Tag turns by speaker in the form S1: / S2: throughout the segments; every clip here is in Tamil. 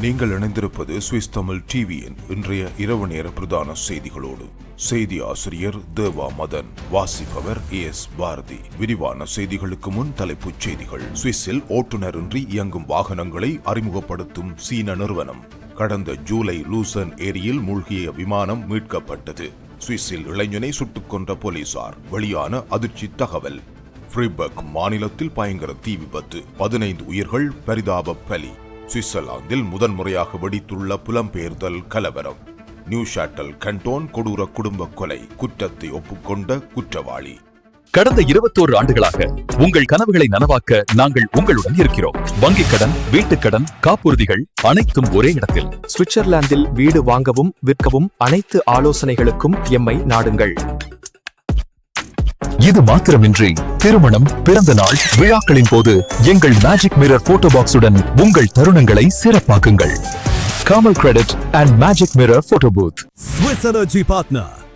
S1: நீங்கள் இணைந்திருப்பது சுவிஸ் தமிழ் டிவியின் இன்றைய இரவு நேர பிரதான செய்திகளோடு. செய்தி ஆசிரியர் தேவா மதன் வாசிப்பவர் எஸ் பாரதி. விரிவான செய்திகளுக்கு முன் தலைப்புச் செய்திகள். சுவிஸில் ஓட்டுநரின்றி இயங்கும் வாகனங்களை அறிமுகப்படுத்தும் சீன நிறுவனம். கடந்த ஜூலை லூசன் ஏரியில் மூழ்கிய விமானம் மீட்கப்பட்டது. சுவிஸில் இளைஞனை சுட்டுக் கொன்ற போலீசார். வெளியான அதிர்ச்சி தகவல். ஃப்ரிபர்க் மாநிலத்தில் பயங்கர தீ விபத்து. பதினைந்து உயிர்கள் பரிதாப பலி. சுவிட்சர்லாந்தில் முதன்முறையாக வெடித்துள்ள புலம்பெயர்தல் கலவரம். நியூ ஷாட்டல் கண்டோன் கொடூர குடும்ப கொலை குற்றத்தை ஒப்புக்கொண்ட குற்றவாளி.
S2: கடந்த இருபத்தோரு ஆண்டுகளாக உங்கள் கனவுகளை நனவாக்க நாங்கள் உங்களுடன் இருக்கிறோம். வங்கிக் கடன் வீட்டுக் கடன் காப்புறுதிகள் அனைத்தும் ஒரே இடத்தில்.
S3: சுவிட்சர்லாந்தில் வீடு வாங்கவும் விற்கவும் அனைத்து ஆலோசனைகளுக்கும் எம்மை நாடுங்கள்.
S2: இது மாத்திரமின்றி திருமணம் பிறந்த நாள் விழாக்களின் போது எங்கள் மேஜிக் மிரர் போட்டோ பாக்ஸுடன் உங்கள் தருணங்களை சிறப்பாக்குங்கள். காமல் credit and magic mirror photo booth
S4: Swiss energy partner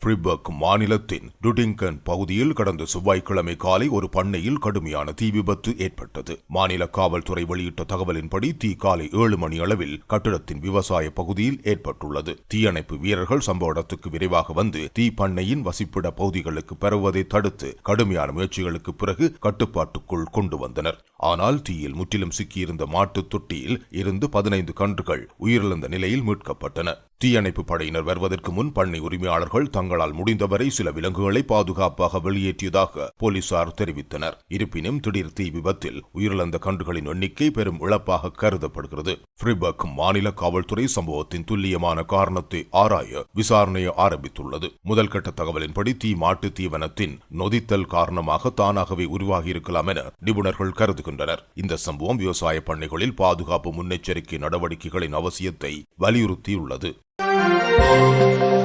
S1: ஃப்ரிபர்க் மாநிலத்தின் டுடிங்கன் பகுதியில் கடந்த செவ்வாய்க்கிழமை காலை ஒரு பண்ணையில் கடுமையான தீ விபத்து ஏற்பட்டது. மாநில காவல்துறை வெளியிட்ட தகவலின்படி தீ காலை ஏழு மணி அளவில் கட்டிடத்தின் விவசாய பகுதியில் ஏற்பட்டுள்ளது. தீயணைப்பு வீரர்கள் சம்பவ இடத்துக்கு விரைவாக வந்து தீ பண்ணையின் வசிப்பிட பகுதிகளுக்கு பரவுவதை தடுத்து கடுமையான முயற்சிகளுக்கு பிறகு கட்டுப்பாட்டுக்குள் கொண்டு வந்தனர். ஆனால் தீயில் முற்றிலும் சிக்கியிருந்த மாட்டுத் தொட்டியில் இருந்து பதினைந்து கன்றுகள் உயிரிழந்த நிலையில் மீட்கப்பட்டன. தீயணைப்பு படையினர் வருவதற்கு முன் பண்ணை உரிமையாளர்கள் தங்களால் முடிந்தவரை சில விலங்குகளை பாதுகாப்பாக வெளியேற்றியதாக போலீசார் தெரிவித்தனர். இருப்பினும் திடீர் தீ விபத்தில் உயிரிழந்த கன்றுகளின் எண்ணிக்கை பெரும் இழப்பாக கருதப்படுகிறது. ஃப்ரிபர்க் மாநில காவல்துறை சம்பவத்தின் துல்லியமான காரணத்தை ஆராய விசாரணையை ஆரம்பித்துள்ளது. முதல் கட்ட தகவலின்படி தீ மாட்டு தீவனத்தின் நொதித்தல் காரணமாக தானாகவே உருவாகியிருக்கலாம் என நிபுணர்கள் கருதுகின்றனர். இந்த சம்பவம் விவசாய பண்ணைகளில் பாதுகாப்பு முன்னெச்சரிக்கை நடவடிக்கைகளின் அவசியத்தை வலியுறுத்தியுள்ளது. Música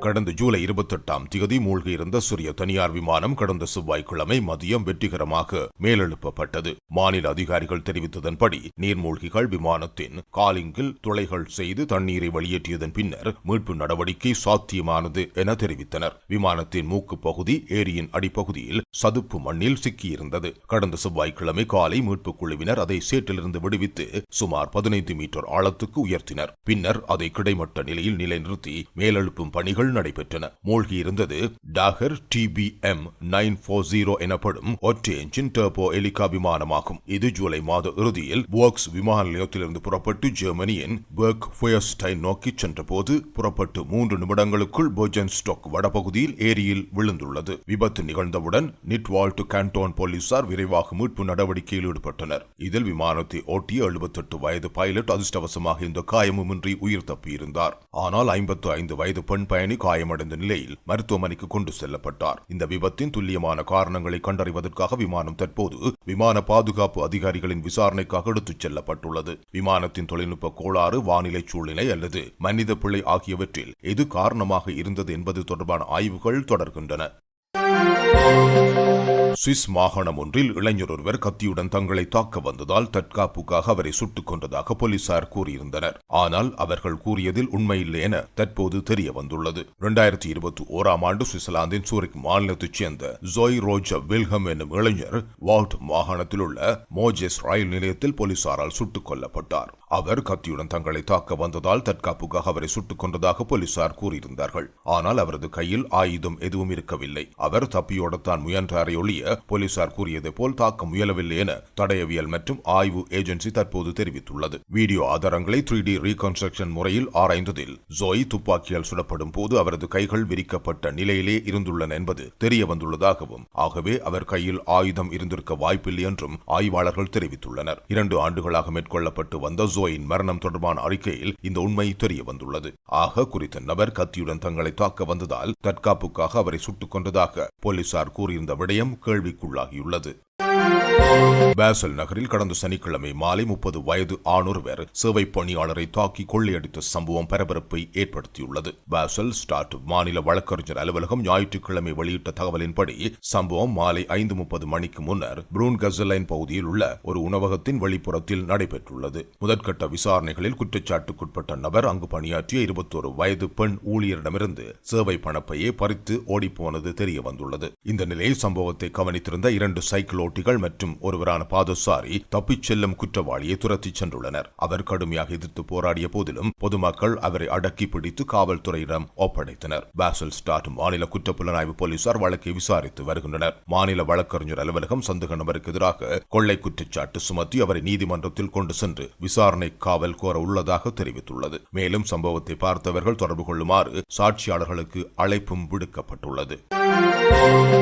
S1: கடந்த ஜூலை இருபத்தெட்டாம் திகதி மூழ்கியிருந்த சிறிய தனியார் விமானம் கடந்த செவ்வாய்க்கிழமை மதியம் வெற்றிகரமாக மேலெழுப்பப்பட்டது. மாநில அதிகாரிகள் தெரிவித்ததன்படி நீர்மூழ்கிகள் விமானத்தின் காலிங்கில் துளைகள் செய்து தண்ணீரை வெளியேற்றியதன் பின்னர் மீட்பு நடவடிக்கை சாத்தியமானது என தெரிவித்தனர். விமானத்தின் மூக்கு பகுதி ஏரியின் அடிப்பகுதியில் சதுப்பு மண்ணில் சிக்கியிருந்தது. கடந்த செவ்வாய்க்கிழமை காலை மீட்புக் குழுவினர் அதை சேற்றிலிருந்து விடுவித்து சுமார் பதினைந்து மீட்டர் ஆழத்துக்கு உயர்த்தினர். பின்னர் அதை கிடைமட்ட நிலையில் நிலைநிறுத்தி மேலெழுப்பும் பணிகள் நடைபெற்றன. மூழ்கியிருந்தது Dagger DPM nine four zero எனப்படும் ஒற்றை என்ஜின் டர்போ எலிகா விமானமாகும் இது ஜூலை மாத இறுதியில் போக்ஸ் விமான நிலையத்திலிருந்து புறப்பட்டு ஜெர்மனியின் பெர்க் ஃபயர்ஸ்டைன் நோக்கி சென்றபோது புறப்பட்டு மூன்று நிமிடங்களுக்குள் போஜன் ஸ்டோக் வடபகுதியில் ஏரியில் விழுந்துள்ளது. விபத்து நிகழ்ந்தவுடன் நிட்வால்ட் கேண்டோன் போலீசார் விரைவாக மீட்பு நடவடிக்கையில் ஈடுபட்டனர். இதில் விமானத்தை ஓட்டிய எழுபத்தெட்டு வயது பைலட் அதிர்ஷ்டவசமாக இந்த காயமுமின்றி உயிர் தப்பியிருந்தார். ஆனால் ஐம்பத்து ஐந்து வயது பெண் பயணி காயமடைந்த நிலையில் மருத்துவமனைக்கு கொண்டு செல்லப்பட்டார். இந்த விபத்தின் துல்லியமான காரணங்களை கண்டறிவதற்காக விமானம் தற்போது விமான பாதுகாப்பு அதிகாரிகளின் விசாரணைக்காக எடுத்துச் செல்லப்பட்டுள்ளது. விமானத்தின் தொழில்நுட்ப கோளாறு வானிலை சூழ்நிலை அல்லது மனித பிழை ஆகியவற்றில் எது காரணமாக இருந்தது என்பது தொடர்பான ஆய்வுகள் தொடர்கின்றன. சுவிஸ் மாகாணம் ஒன்றில் இளைஞர் ஒருவர் கத்தியுடன் தங்களை தாக்க வந்ததால் தற்காப்புக்காக அவரை சுட்டுக் கொண்டதாக போலீசார் கூறியிருந்தனர். ஆனால் அவர்கள் கூறியதில் உண்மையில்லை என தற்போது தெரிய வந்துள்ளது. இரண்டாயிரத்தி இருபத்தி ஓராம் ஆண்டு சுவிட்சர்லாந்தின் சூரிக் மாநிலத்தைச் சேர்ந்த ஜோய் ரோஜ வில்ஹம் என்னும் இளைஞர் வால்ட் மாகாணத்தில் உள்ள மோஜெஸ் ரயில் நிலையத்தில் போலீசாரால் சுட்டுக் கொல்லப்பட்டார். அவர் கத்தியுடன் தங்களை தாக்க வந்ததால் தற்காப்புக்காக அவரை சுட்டுக் கொண்டதாக போலீசார் கூறியிருந்தார்கள். ஆனால் அவரது கையில் ஆயுதம் எதுவும் இருக்கவில்லை. அவர் தப்பியோடத்தான் முயன்றாரை ஒழிய போலீசார் கூறியது போல் தாக்க முயலவில்லை என தடயவியல் மற்றும் ஆய்வு ஏஜென்சி தற்போது தெரிவித்துள்ளது. வீடியோ ஆதாரங்களை த்ரீ டி ரீகன்ஸ்ட்ரக்ஷன் முறையில் ஆராய்ந்ததில் ஜோய் துப்பாக்கியால் சுடப்படும் போது அவரது கைகள் விரிக்கப்பட்ட நிலையிலே இருந்துள்ளன என்பது தெரிய வந்துள்ளதாகவும் ஆகவே அவர் கையில் ஆயுதம் இருந்திருக்க வாய்ப்பில்லை என்றும் ஆய்வாளர்கள் தெரிவித்துள்ளனர். இரண்டு ஆண்டுகளாக மேற்கொள்ளப்பட்டு வந்த ஜோயின் மரணம் தொடர்பான அறிக்கையில் இந்த உண்மை தெரிய வந்துள்ளது. ஆக குறித்த நபர் கத்தியுடன் தங்களை தாக்க வந்ததால் தற்காப்புக்காக அவரை சுட்டுக் கொண்டதாக போலீசார் கூறியிருந்த விடயம் கேள்வி. கேள்விக்குள்ளாகியுள்ளது. பேசல் நகரில் கடந்த சனிக்கிழமை மாலை முப்பது வயது ஆணொருவர் சேவை பணியாளரை தாக்கி கொள்ளையடித்த சம்பவம் பரபரப்பை ஏற்படுத்தியுள்ளது. பேசல் ஸ்டார்ட் மாநில வழக்கறிஞர் அலுவலகம் ஞாயிற்றுக்கிழமை வெளியிட்ட தகவலின்படி சம்பவம் மாலை ஐந்து முப்பது மணிக்கு முன்னர் ப்ரூன் கசலைன் பகுதியில் உள்ள ஒரு உணவகத்தின் வெளிப்புறத்தில் நடைபெற்றுள்ளது. முதற்கட்ட விசாரணைகளில் குற்றச்சாட்டுக்குட்பட்ட நபர் அங்கு பணியாற்றிய இருபத்தோரு வயது பெண் ஊழியரிடமிருந்து சேவை பணப்பையே பறித்து ஓடிப்போனது தெரிய வந்துள்ளது இந்த நிலையில் சம்பவத்தை கவனித்திருந்த இரண்டு சைக்கிள் ஓட்டிகள் அதிகாரிகள் மற்றும் ஒருவரான பாதசாரி தப்பிச் செல்லும் குற்றவாளியை துரத்திச் சென்றுள்ளனர். அவர் கடுமையாக எதிர்த்து போராடிய போதிலும் பொதுமக்கள் அவரை அடக்கி பிடித்து காவல்துறையிடம் ஒப்படைத்தனர். பாசல் ஸ்டார்ட் மாநில குற்றப்புலனாய்வு போலீசார் வழக்கை விசாரித்து வருகின்றனர். மாநில வழக்கறிஞர் அலுவலகம் சந்தேக நபருக்கு எதிராக கொள்ளை குற்றச்சாட்டு சுமத்தி அவரை நீதிமன்றத்தில் கொண்டு சென்று விசாரணை காவல் கோர உள்ளதாக தெரிவித்துள்ளது. மேலும் சம்பவத்தை பார்த்தவர்கள் தொடர்பு கொள்ளுமாறு சாட்சியாளர்களுக்கு அழைப்பும் விடுக்கப்பட்டுள்ளது.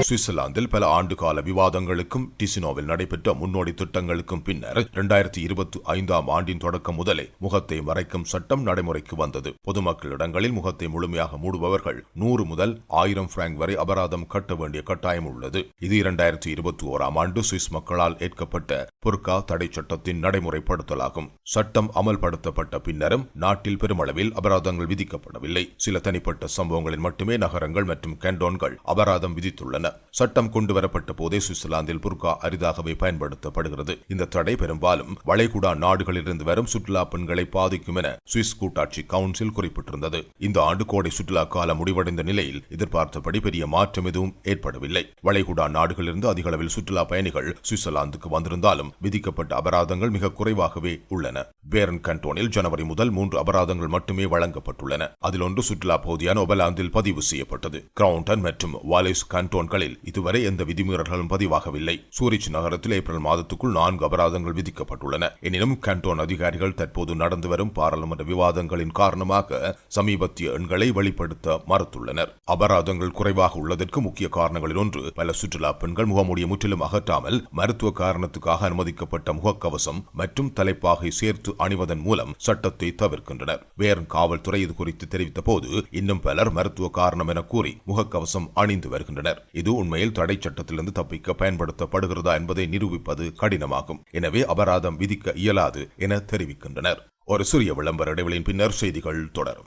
S1: சுவிட்சர்லாந்தில் பல ஆண்டுகால விவாதங்களுக்கும் டிசினோவில் நடைபெற்ற முன்னோடி திட்டங்களுக்கும் பின்னர் இரண்டாயிரத்தி இருபத்தி ஐந்தாம் ஆண்டின் தொடக்கம் முதலே முகத்தை மறைக்கும் சட்டம் நடைமுறைக்கு வந்தது. பொதுமக்கள் இடங்களில் முகத்தை முழுமையாக மூடுபவர்கள் நூறு முதல் ஆயிரம் பிராங்க் வரை அபராதம் கட்ட வேண்டிய கட்டாயம் உள்ளது. இது இரண்டாயிரத்தி இருபத்தி ஓராம் ஆண்டு சுவிஸ் மக்களால் ஏற்கப்பட்ட புர்கா தடை சட்டத்தின் நடைமுறைப்படுத்தலாகும். சட்டம் அமல்படுத்தப்பட்ட பின்னரும் நாட்டில் பெருமளவில் அபராதங்கள் விதிக்கப்படவில்லை. சில தனிப்பட்ட சம்பவங்களில் மட்டுமே நகரங்கள் மற்றும் கேண்டோன்கள் அபராதம் விதித்துள்ளன. சட்டம் கொண்டுவரப்பட்ட போதே சுவிட்சர்லாந்தில் புர்கா அரிதாகவே பயன்படுத்தப்படுகிறது. இந்த தடை பெரும்பாலும் வளைகுடா நாடுகளிலிருந்து வரும் சுற்றுலா பெண்களை பாதிக்கும் என சுவிஸ் கூட்டாட்சி கவுன்சில் குறிப்பிட்டிருந்தது. இந்த ஆண்டு கோடை சுற்றுலா காலம் முடிவடைந்த நிலையில் எதிர்பார்த்தபடி பெரிய மாற்றம் எதுவும் ஏற்படவில்லை. வளைகுடா நாடுகளிலிருந்து அதிக அளவில் சுற்றுலா பயணிகள் சுவிட்சர்லாந்துக்கு வந்திருந்தாலும் விதிக்கப்பட்ட அபராதங்கள் மிக குறைவாகவே உள்ளன. பேரன் கண்டோனில் ஜனவரி முதல் மூன்று அபராதங்கள் மட்டுமே வழங்கப்பட்டுள்ளன. அதில் ஒன்று சுற்றுலா பகுதியான ஒபலாந்தில் பதிவு செய்யப்பட்டது. கிரவுண்டன் மற்றும் வாலிஸ் கண்டோன்களில் இதுவரை எந்த விதிமீறல்களும் பதிவாகவில்லை. சூரிச் நகரத்தில் ஏப்ரல் மாதத்துக்குள் நான்கு அபராதங்கள் விதிக்கப்பட்டுள்ளன. எனினும் கேண்டோன் அதிகாரிகள் தற்போது நடந்து வரும் பாராளுமன்ற விவாதங்களின் காரணமாக சமீபத்திய எண்களை வெளிப்படுத்த மறுத்துள்ளனர். அபராதங்கள் குறைவாக உள்ளதற்கு முக்கிய காரணங்களில் ஒன்று பல சுற்றுலா பெண்கள் முகமூடியை முற்றிலும் அகற்றாமல் மருத்துவ காரணத்துக்காக அனுமதிக்கப்பட்ட முகக்கவசம் மற்றும் தலைப்பாகை சேர்த்து அணிவதன் மூலம் சட்டத்தை தவிர்க்கின்றனர். வேறன் காவல்துறை இது குறித்து தெரிவித்த போது இன்னும் பலர் மருத்துவ காரணம் என கூறி முகக்கவசம் அணிந்து வருகின்றனர். இது உண்மையில் தடை சட்டத்திலிருந்து தப்பிக்க பயன்படுத்தப்படுகிறது என்பதை நிரூபிப்பது கடினமாகும். எனவே அபராதம் விதிக்க இயலாது என தெரிவிக்கின்றனர். ஒரு சிறிய விளம்பர இடைவெளியின் பின்னர் செய்திகள் தொடரும்.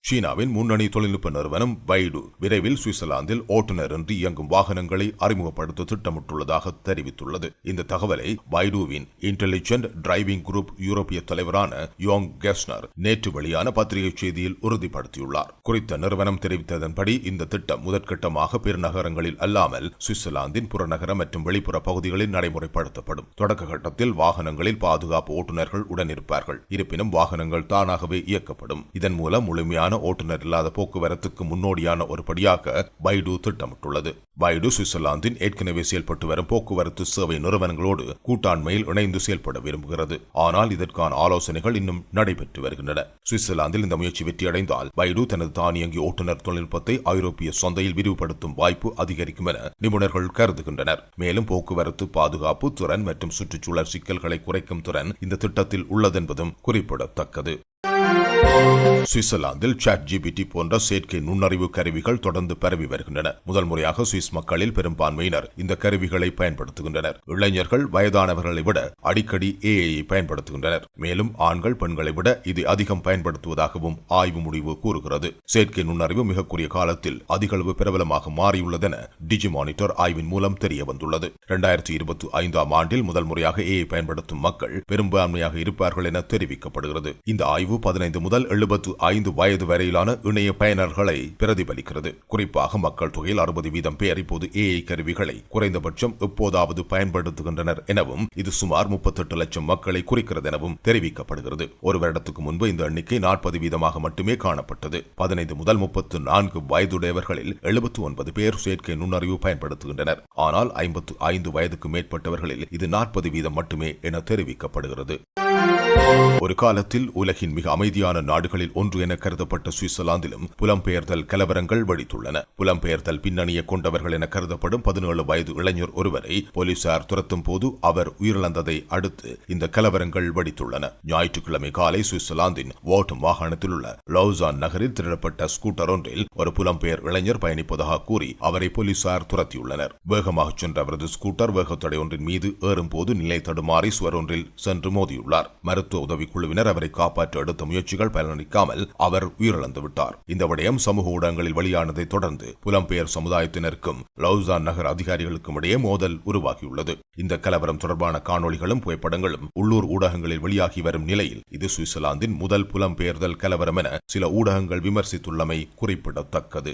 S1: சீனாவின் முன்னணி தொழில்நுட்ப நிறுவனம் பைடு விரைவில் சுவிட்சர்லாந்தில் ஓட்டுநர் இன்றி இயங்கும் வாகனங்களை அறிமுகப்படுத்த திட்டமிட்டுள்ளதாக தெரிவித்துள்ளது. இந்த தகவலை பைடுவின் இன்டெலிஜென்ட் டிரைவிங் குரூப் யூரோப்பிய தலைவரான யோங் கெஸ்னர் நேற்று வெளியான பத்திரிகை செய்தியில் உறுதிப்படுத்தியுள்ளார். குறித்த நிறுவனம் தெரிவித்ததன்படி இந்த திட்டம் முதற்கட்டமாக பெருநகரங்களில் அல்லாமல் சுவிட்சர்லாந்தின் புறநகர மற்றும் வெளிப்புற பகுதிகளில் நடைமுறைப்படுத்தப்படும். தொடக்க கட்டத்தில் வாகனங்களில் பாதுகாப்பு ஓட்டுநர்கள் உடனிருப்பார்கள் இருப்பினும் வாகனங்கள் தானாகவே இயக்கப்படும். இதன் மூலம் முழுமையான ஓட்டுநர் இல்லாத போக்குவரத்துக்கு முன்னோடியான ஒரு படியாக பைடு திட்டமிட்டுள்ளது. பைடு சுவிட்சர்லாந்தின் ஏற்கனவே செயல்பட்டு வரும் போக்குவரத்து சேவை நிறுவனங்களோடு கூட்டாண்மையில் இணைந்து செயல்பட விரும்புகிறது. ஆனால் இதற்கான ஆலோசனைகள் இன்னும் நடைபெற்று வருகின்றன. சுவிட்சர்லாந்தில் இந்த முயற்சி வெற்றியடைந்தால் பைடு தனது தானியங்கி ஓட்டுநர் தொழில்நுட்பத்தை ஐரோப்பிய சந்தையில் விரிவுபடுத்தும் வாய்ப்பு அதிகரிக்கும் என நிபுணர்கள் கருதுகின்றனர். மேலும் போக்குவரத்து பாதுகாப்பு திறன் மற்றும் சுற்றுச்சூழல் சிக்கல்களை குறைக்கும் திறன் இந்த திட்டத்தில் உள்ளதென்பதும் குறிப்பிடத்தக்கது. சுவிட்சர்லாந்தில் சாட் ஜிபிடி போன்ற செயற்கை நுண்ணறிவு கருவிகள் தொடர்ந்து பரவி வருகின்றன. முதல் முறையாக சுவிஸ் மக்களில் பெரும்பான்மையினர் இந்த கருவிகளை பயன்படுத்துகின்றனர். இளைஞர்கள் வயதானவர்களை விட அடிக்கடி ஏஐ பயன்படுத்துகின்றனர். மேலும் ஆண்கள் பெண்களை விட இது அதிகம் பயன்படுத்துவதாகவும் ஆய்வு முடிவு கூறுகிறது. செயற்கை நுண்ணறிவு மிகக்குரிய காலத்தில் அதிகளவு பிரபலமாக மாறியுள்ளதென டிஜி மானிட்டர் ஆய்வின் மூலம் தெரிய வந்துள்ளது. இரண்டாயிரத்தி இருபத்தி ஐந்தாம் ஆண்டில் முதல் முறையாக ஏஐ பயன்படுத்தும் மக்கள் பெரும்பான்மையாக இருப்பார்கள் என தெரிவிக்கப்படுகிறது. இந்த ஆய்வு பதினைந்து முதல் எழுபத்து ஐந்து வயது வரையிலான இணைய பயனர்களை பிரதிபலிக்கிறது. குறிப்பாக மக்கள் தொகையில் அறுபது வீதம் பேர் இப்போது ஏஐ கருவிகளை குறைந்தபட்சம் எப்போதாவது பயன்படுத்துகின்றனர் எனவும் இது சுமார் முப்பத்தெட்டு லட்சம் மக்களை குறிக்கிறது எனவும் தெரிவிக்கப்படுகிறது. ஒரு வருடத்துக்கு முன்பு இந்த எண்ணிக்கை நாற்பது வீதமாக மட்டுமே காணப்பட்டது. பதினைந்து முதல் முப்பத்து நான்கு வயதுடையவர்களில் எழுபத்து ஒன்பது பேர் செயற்கை நுண்ணறிவு பயன்படுத்துகின்றனர். ஆனால் ஐம்பத்து ஐந்து வயதுக்கு மேற்பட்டவர்களில் இது நாற்பது வீதம் மட்டுமே என தெரிவிக்கப்படுகிறது. ஒரு காலத்தில் உலகின் மிக அமைதியான நாடுகளில் ஒன்று என கருதப்பட்ட சுவிட்சர்லாந்திலும் புலம்பெயர்தல் கலவரங்கள் வெடித்துள்ளன புலம்பெயர்தல் பின்னணியை கொண்டவர்கள் என கருதப்படும் பதினேழு வயது இளைஞர் ஒருவரை போலீசார் துரத்தும் போது அவர் உயிரிழந்ததை அடுத்து இந்த கலவரங்கள் வெடித்துள்ளன. ஞாயிற்றுக்கிழமை காலை சுவிட்சர்லாந்தின் வாட் மாகாணத்தில் உள்ள லவுசான் நகரில் திருடப்பட்ட ஸ்கூட்டர் ஒன்றில் ஒரு புலம்பெயர் இளைஞர் பயணிப்பதாக கூறி அவரை போலீசார் துரத்தியுள்ளனர். வேகமாக சென்ற அவரது ஸ்கூட்டர் வேகத்தடை ஒன்றின் மீது ஏறும்போது நிலை தடுமாறி சுவர் ஒன்றில் சென்று மோதியுள்ளார். மருத்துவ மருத்துவ உதவிக்குழுவினர் அவரை காப்பாற்ற எடுத்த முயற்சிகள் பலனளிக்காமல் அவர் உயிரிழந்து விட்டார் இந்த விடயம் சமூக ஊடகங்களில் வெளியானதை தொடர்ந்து புலம்பெயர் சமுதாயத்தினருக்கும் லவுசான் நகர் அதிகாரிகளுக்கும் இடையே மோதல் உருவாகியுள்ளது. இந்த கலவரம் தொடர்பான காணொலிகளும் புகைப்படங்களும் உள்ளூர் ஊடகங்களில் வெளியாகி வரும் நிலையில் இது சுவிட்சர்லாந்தின் முதல் புலம்பெயர்தல் கலவரம் என சில ஊடகங்கள் விமர்சித்துள்ளமை குறிப்பிடத்தக்கது.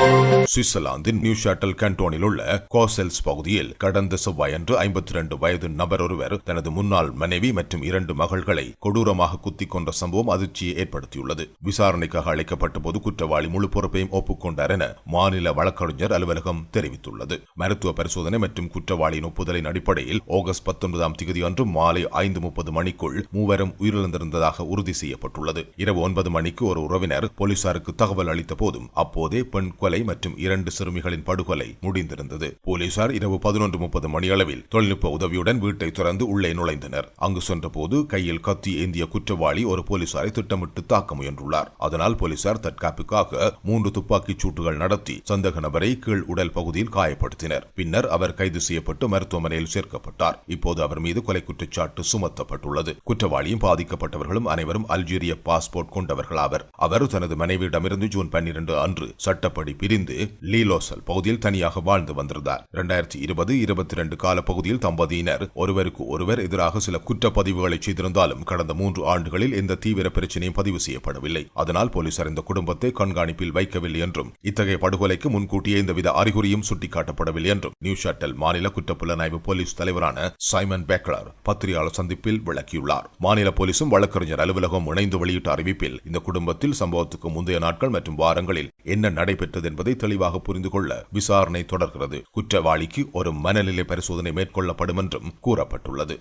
S1: சுவிட்சர்லாந்தின் நியூ ஷாட்டல் கண்டோனில் உள்ள கோசெல்ஸ் பகுதியில் கடந்த செவ்வாயன்று ஐம்பத்தி இரண்டு வயது நபர் ஒருவர் தனது முன்னாள் மனைவி மற்றும் இரண்டு மகள்களை கொடூரமாக குத்திக் கொன்ற சம்பவம் அதிர்ச்சியை ஏற்படுத்தியுள்ளது. விசாரணைக்காக அழைக்கப்பட்ட போது குற்றவாளி முழு பொறுப்பையும் ஒப்புக்கொண்டார் என மாநில வழக்கறிஞர் அலுவலகம் தெரிவித்துள்ளது. மருத்துவ பரிசோதனை மற்றும் குற்றவாளியின் ஒப்புதலின் அடிப்படையில் ஆகஸ்ட் பத்தொன்பதாம் தேதி அன்று மாலை ஐந்து முப்பது மணிக்குள் மூவரும் உயிரிழந்திருந்ததாக உறுதி செய்யப்பட்டுள்ளது. இரவு ஒன்பது மணிக்கு ஒரு உறவினர் போலீசாருக்கு தகவல் அளித்த போதும் அப்போதே பெண் கொலை மற்றும் இரண்டு சிறுமிகளின் படுகொலை முடிந்திருந்தது. போலீசார் இரவு பதினொன்று முப்பது மணியளவில் தொழில்நுட்ப உதவியுடன் வீட்டை திறந்து உள்ளே நுழைந்தனர். அங்கு சென்றபோது கையில் கத்தி ஏந்திய குற்றவாளி ஒரு போலீசாரை திட்டமிட்டு தாக்க முயன்றுள்ளார். அதனால் போலீசார் தற்காப்புக்காக மூன்று துப்பாக்கிச் சூட்டுகள் நடத்தி சந்தேக நபரை கீழ் உடல் பகுதியில் காயப்படுத்தினர். பின்னர் அவர் கைது செய்யப்பட்டு மருத்துவமனையில் சேர்க்கப்பட்டார். இப்போது அவர் மீது கொலை குற்றச்சாட்டு சுமத்தப்பட்டுள்ளது. குற்றவாளியும் பாதிக்கப்பட்டவர்களும் அனைவரும் அல்ஜீரிய பாஸ்போர்ட் கொண்டவர்கள் ஆவர் அவர் தனது மனைவியிடமிருந்து ஜூன் பன்னிரண்டு அன்று சட்டப்படி பிரிந்து லீலோசல் பகுதியில் தனியாக வாழ்ந்து வந்திருந்தார். இரண்டாயிரத்தி இருபது இருபத்தி ரெண்டு கால பகுதியில் தம்பதியினர் ஒருவருக்கு ஒருவர் எதிராக சில குற்றப்பதிவுகளை செய்திருந்தாலும் கடந்த மூன்று ஆண்டுகளில் எந்த தீவிர பிரச்சனையும் பதிவு செய்யப்படவில்லை. அதனால் போலீசார் இந்த குடும்பத்தை கண்காணிப்பில் வைக்கவில்லை என்றும் இத்தகைய படுகொலைக்கு முன்கூட்டியே எந்தவித அறிகுறியும் சுட்டிக்காட்டப்படவில்லை என்றும் நியூ ஷட்டல் மாநில குற்றப்புலனாய்வு போலீஸ் தலைவரான சைமன் பெக்லர் பத்திரிகையாளர் சந்திப்பில் விளக்கியுள்ளார். மாநில போலீசும் வழக்கறிஞர் அலுவலகம் இணைந்து வெளியிட்ட அறிவிப்பில் இந்த குடும்பத்தில் சம்பவத்துக்கு முந்தைய நாட்கள் மற்றும் வாரங்களில் என்ன நடைபெற்றது என்பதை தெளிவாக புரிந்து கொள்ள விசாரணை தொடர்கிறது. குற்றவாளிக்கு ஒரு மனநிலை பரிசோதனை மேற்கொள்ளப்படும் என்றும் கூறப்பட்டுள்ளது.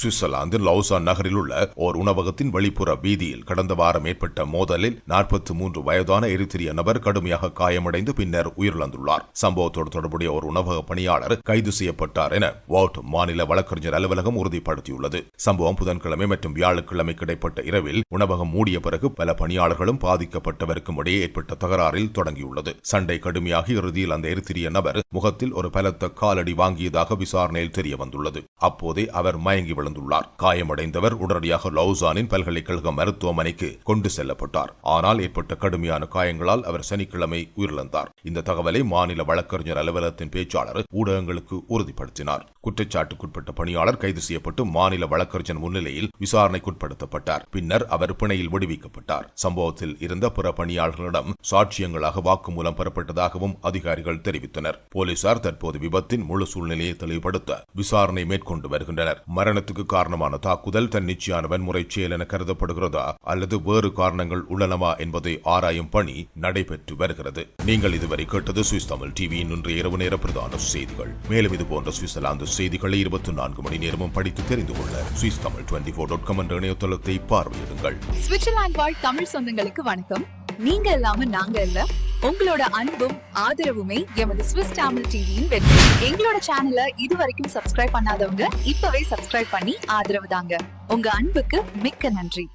S1: சுவிட்சர்லாந்தின் லவுசான் நகரில் உள்ள ஓர் உணவகத்தின் வெளிப்புற வீதியில் கடந்த வாரம் ஏற்பட்ட மோதலில் நாற்பத்தி மூன்று வயதான எரித்திரிய நபர் கடுமையாக காயமடைந்து பின்னர் உயிரிழந்துள்ளார். சம்பவத்தோடு தொடர்புடைய ஒரு உணவக பணியாளர் கைது செய்யப்பட்டார் என வாட் மாநில வழக்கறிஞர் அலுவலகம் உறுதிப்படுத்தியுள்ளது. சம்பவம் புதன்கிழமை மற்றும் வியாழக்கிழமை கிடைப்பட்ட இரவில் உணவகம் மூடிய பிறகு பல பணியாளர்களும் பாதிக்கப்பட்டவருக்கும் இடையே ஏற்பட்ட தகராறில் தொடங்கியுள்ளது. சண்டை கடுமையாகி இறுதியில் அந்த எரித்திரிய நபர் முகத்தில் ஒரு பலத்த காலடி வாங்கியதாக விசாரணையில் தெரியவந்துள்ளது. அப்போதே அவர் மயங்கி விழுந்துள்ளார். காயமடைந்தவர் உடனடியாக லவுசானின் பல்கலைக்கழக மருத்துவமனைக்கு கொண்டு செல்லப்பட்டார். ஆனால் ஏற்பட்ட கடுமையான காயங்களால் அவர் சனிக்கிழமை உயிரிழந்தார். இந்த தகவலை மாநில வழக்கறிஞர் அலுவலகத்தின் பேச்சாளர் ஊடகங்களுக்கு உறுதிப்படுத்தினார். குற்றச்சாட்டுக்குட்பட்ட பணியாளர் கைது செய்யப்பட்டு மாநில வழக்கறிஞர் முன்னிலையில் விசாரணைக்குட்படுத்தப்பட்டார். பின்னர் அவர் பிணையில் விடுவிக்கப்பட்டார். சம்பவத்தில் இருந்த பிற பணியாளர்களிடம் சாட்சியங்களாக வாக்குமூலம் பெறப்பட்டதாகவும் அதிகாரிகள் தெரிவித்தனர். போலீசார் தற்போது விபத்தின் முழு சூழ்நிலையை தெளிவுபடுத்த விசாரணை மேற்கொண்டு வருகின்றனர். மரணத்துக்கு காரணமான தாக்குதல் தன்னிச்சையான வன்முறை செயல் என கருதப்படுகிறதா அல்லது வேறு காரணங்கள் உள்ளனவா என்பதை ஆராயும் பணி நடைபெற்று வருகிறது. நீங்கள் இதுவரை கேட்டது சுவிஸ் தமிழ் டிவியின் இன்றைய இரவு நேர பிரதான செய்திகள். மேலும் இது போன்ற சுவிட்சர்லாந்து செய்திகளை இருபத்தி நான்கு மணி நேரமும் படித்து தெரிந்து கொள்ள Swiss Tamil twenty four dot com என்ற இணையதளத்தை பார்வையிடுங்கள்.
S5: சுவிட்சர்லாந்து வாழ் தமிழ் சொந்தங்களுக்கு வணக்கம். நீங்க இல்லாம நாங்க இல்ல. உங்களோட அன்பும் ஆதரவுமே எமது சுவிஸ் தமிழ் டிவியின் வெற்றி. எங்களோட சேனலை இதுவரைக்கும் சப்ஸ்கிரைப் பண்ணாதவங்க இப்பவே சப்ஸ்கிரைப் பண்ணி ஆதரவு தாங்க. உங்க அன்புக்கு மிக்க நன்றி.